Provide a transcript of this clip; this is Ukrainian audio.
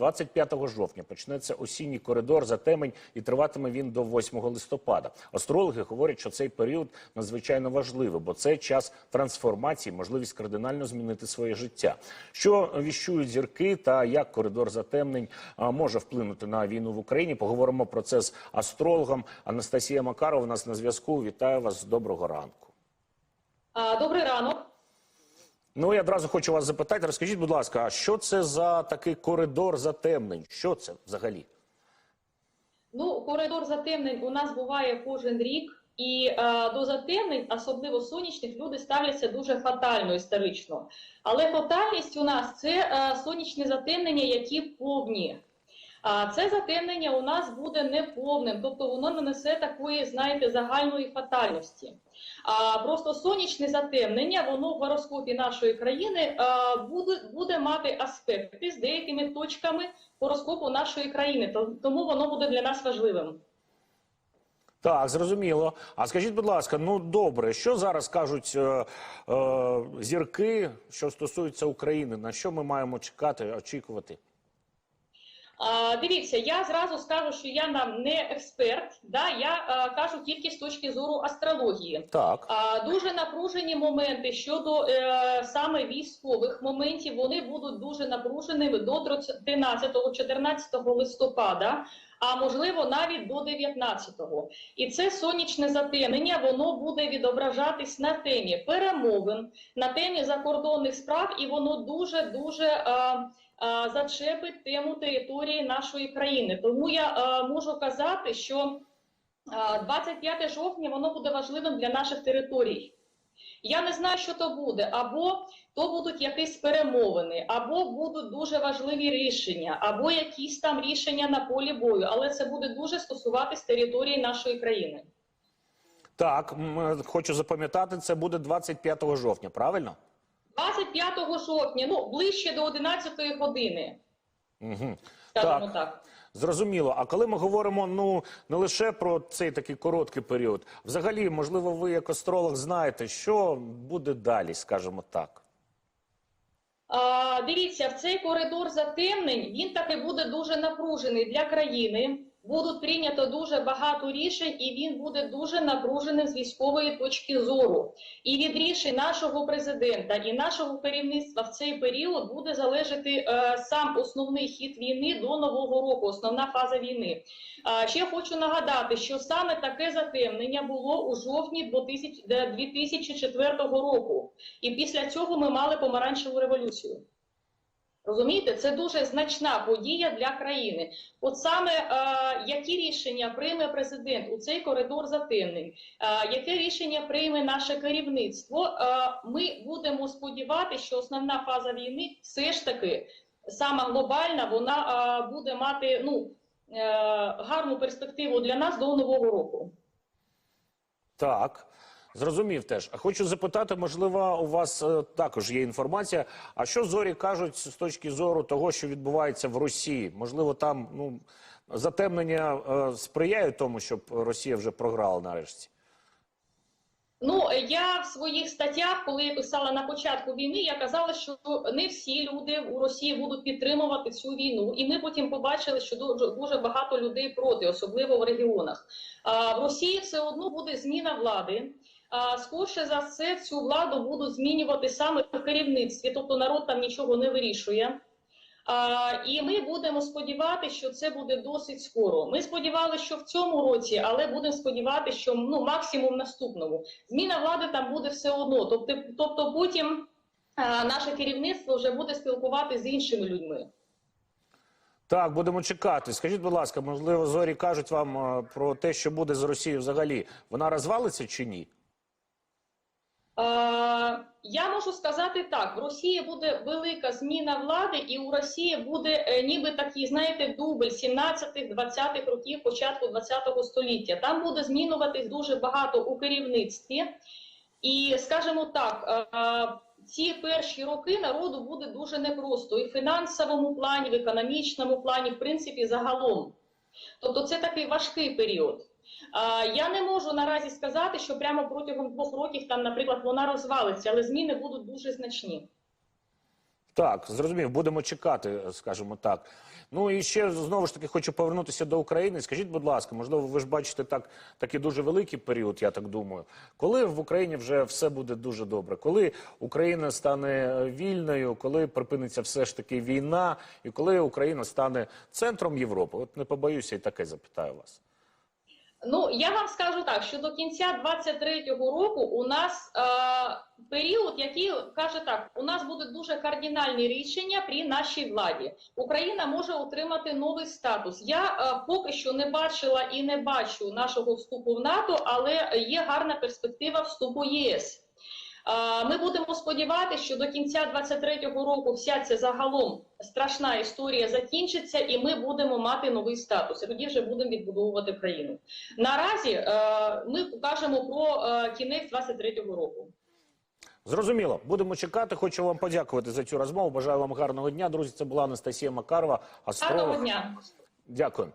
25 жовтня почнеться осінній коридор затемень і триватиме він до 8 листопада. Астрологи говорять, що цей період надзвичайно важливий, бо це час трансформації, можливість кардинально змінити своє життя. Що віщують зірки та як коридор затемнень може вплинути на війну в Україні? Поговоримо про це з астрологом Анастасія Макарова. У нас на зв'язку. Вітаю вас. Доброго ранку. Добрий ранок. Ну, я одразу хочу вас запитати. Розкажіть, будь ласка, а що це за такий коридор затемнень? Що це взагалі? Ну, коридор затемнень у нас буває кожен рік, і е, до затемнень, особливо сонячних, люди ставляться дуже фатально історично. Але фатальність у нас це е, сонячні затемнення, які повні. А це затемнення у нас буде неповним, тобто воно не несе такої, знаєте, загальної фатальності. А просто сонячне затемнення, воно в гороскопі нашої країни буде, буде мати аспекти з деякими точками гороскопу нашої країни, тому воно буде для нас важливим. Так, зрозуміло. А скажіть, будь ласка, ну добре, що зараз кажуть е, е, зірки, що стосується України? На що ми маємо чекати, очікувати? А, дивіться, я зразу скажу, що я нам не експерт, да, я а, кажу тільки з точки зору астрології. Так, А, дуже напружені моменти щодо е, саме військових моментів. Вони будуть дуже напруженими до 13-14 листопада, а можливо навіть до 19-го. І це сонячне затемнення. Воно буде відображатись на темі перемовин, на темі закордонних справ, і воно дуже дуже. Е, е, Зачепить тему території нашої країни, тому я е, можу казати, що а, 25 жовтня воно буде важливим для наших територій. Я не знаю, що то буде, або то будуть якісь перемовини, або будуть дуже важливі рішення, або якісь там рішення на полі бою, але це буде дуже стосуватись території нашої країни. так, е, хочу запам'ятати, це буде 25 жовтня, правильно? 25 жовтня, ну ближче до 11 години, Угу. Скажімо Так. так. Зрозуміло. А коли ми говоримо ну не лише про цей такий короткий період, взагалі, можливо, ви як астролог знаєте, що буде далі, скажімо так. А, дивіться, в цей коридор затемнень він таки буде дуже напружений для країни. Будуть прийнято дуже багато рішень, і він буде дуже напружений з військової точки зору. І від рішень нашого президента і нашого керівництва в цей період буде залежати е, сам основний хід війни до нового року, основна фаза війни. А, ще хочу нагадати, що саме таке затемнення було у жовтні 2000 де- 2004 року. І після цього ми мали помаранчеву революцію. Розумієте, це дуже значна подія для країни. От саме е, які рішення прийме президент у цей коридор затемнень, е, яке рішення прийме наше керівництво, е, ми будемо сподіватися, що основна фаза війни все ж таки сама глобальна, вона е, буде мати ну, е, гарну перспективу для нас до нового року. Так, зрозумів теж. А хочу запитати, можливо, у вас е, також є інформація. А що зорі кажуть з точки зору того, що відбувається в Росії? Можливо, там ну затемнення е, сприяють тому, щоб Росія вже програла нарешті. Ну, я в своїх статтях, коли я писала на початку війни, я казала, що не всі люди у Росії будуть підтримувати цю війну, і ми потім побачили, що дуже, дуже багато людей проти, особливо в регіонах. А в Росії все одно буде зміна влади. Скорше за все цю владу будуть змінювати саме в керівництві, тобто народ там нічого не вирішує. І ми будемо сподіватися, що це буде досить скоро. Ми сподівалися, що в цьому році, але будемо сподіватися, що ну максимум наступному. Зміна влади там буде все одно. Тобто, тобто потім наше керівництво вже буде спілкуватися з іншими людьми. Так, будемо чекати. Скажіть, будь ласка, можливо, зорі кажуть вам про те, що буде з Росією взагалі. Вона розвалиться чи ні? Е, я можу сказати так: в Росії буде велика зміна влади, і у Росії буде е, ніби такий, знаєте, дубль 17-20-х років початку 20-го століття. Там буде змінюватись дуже багато у керівництві, і скажімо так. е, ці перші роки народу буде дуже непросто і в фінансовому плані, в економічному плані, в принципі, загалом. Тобто, це такий важкий період. А, Я не можу наразі сказати, що прямо протягом двох років там, наприклад, вона розвалиться, але зміни будуть дуже значні. Так, зрозумів, будемо чекати, скажімо так. Ну і ще знову ж таки хочу повернутися до України. Скажіть, будь ласка, можливо, ви ж бачите так, такий дуже великий період, я так думаю. Коли в Україні вже все буде дуже добре? Коли Україна стане е, вільною, коли припиниться все ж таки війна, і коли Україна стане центром Європи? От не побоюся і таке запитаю вас. Ну, я вам скажу так, що до кінця 23-го року у нас е, період, який каже так, у нас будуть дуже кардинальні рішення при нашій владі. Україна може отримати новий статус. Я е, поки що не бачила і не бачу нашого вступу в НАТО, але є гарна перспектива вступу в ЄС. Ми будемо сподіватися, що до кінця 23-го року вся ця загалом страшна історія закінчиться, і ми будемо мати новий статус. І тоді вже будемо відбудовувати країну. Наразі е, ми кажемо про е, кінець 23-го року. Зрозуміло, будемо чекати. Хочу вам подякувати за цю розмову. Бажаю вам гарного дня. Друзі, це була Анастасія Макарова, Гарного дня. Дякую.